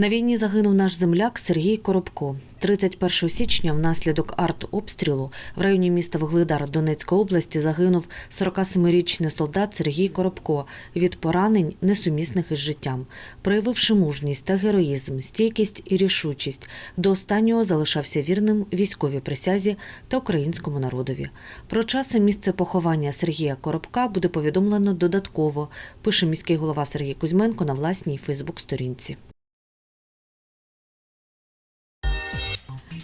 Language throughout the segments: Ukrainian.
На війні загинув наш земляк Сергій Коробко. 31 січня внаслідок артобстрілу в районі міста Вугледар Донецької області загинув 47-річний солдат Сергій Коробко від поранень, несумісних із життям. Проявивши мужність та героїзм, стійкість і рішучість, до останнього залишався вірним військовій присязі та українському народові. Про час і місце поховання Сергія Коробка буде повідомлено додатково, пише міський голова Сергій Кузьменко на власній Фейсбук-сторінці.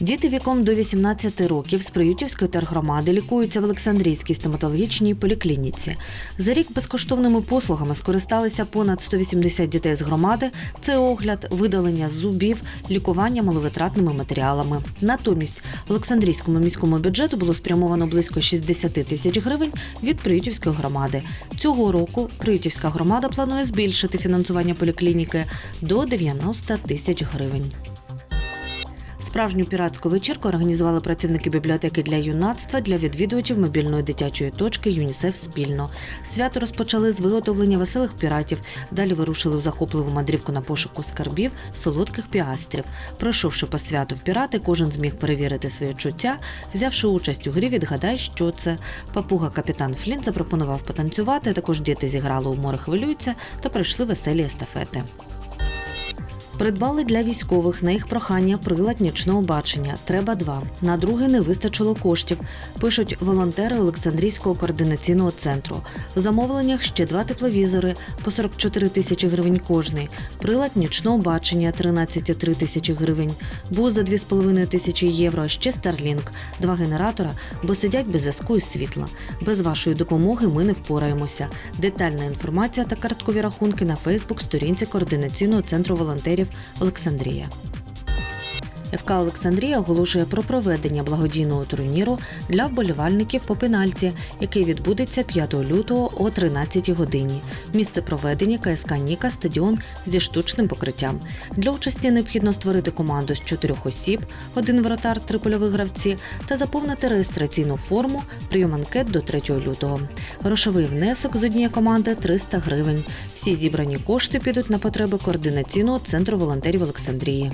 Діти віком до 18 років з Приютівської тергромади лікуються в Олександрійській стоматологічній поліклініці. За рік безкоштовними послугами скористалися понад 180 дітей з громади. Це огляд, видалення зубів, лікування маловитратними матеріалами. Натомість Олександрійському міському бюджету було спрямовано близько 60 тисяч гривень від Приютівської громади. Цього року Приютівська громада планує збільшити фінансування поліклініки до 90 тисяч гривень. Справжню піратську вечірку організували працівники бібліотеки для юнацтва для відвідувачів мобільної дитячої точки ЮНІСЕФ спільно. Свято розпочали з виготовлення веселих піратів. Далі вирушили у захопливу мандрівку на пошуку скарбів солодких піастрів. Пройшовши по святу в пірати, кожен зміг перевірити своє чуття. Взявши участь у грі, відгадай, що це. Папуга капітан Флінт запропонував потанцювати. Також діти зіграли у море хвилюються та пройшли веселі естафети. Придбали для військових на їх прохання прилад нічного бачення. Треба два. На другий не вистачило коштів. Пишуть волонтери Олександрійського координаційного центру. В замовленнях ще два тепловізори по 44 тисячі гривень кожний. Прилад нічного бачення 13,3 тисячі гривень. Буз за 2,5 тисячі євро. Ще Starlink. Два генератора, бо сидять без зв'язку і світла. Без вашої допомоги ми не впораємося. Детальна інформація та карткові рахунки на Фейсбук сторінці координаційного центру волонтерів Олександрія. ФК Олександрія оголошує про проведення благодійного турніру для вболівальників по пенальті, який відбудеться 5 лютого о 13 годині. Місце проведення КСК Ніка стадіон зі штучним покриттям. Для участі необхідно створити команду з чотирьох осіб, один воротар, три польові гравці, та заповнити реєстраційну форму. Прийом анкет до 3 лютого. Грошовий внесок з однієї команди 300 гривень. Всі зібрані кошти підуть на потреби координаційного центру волонтерів Олександрії.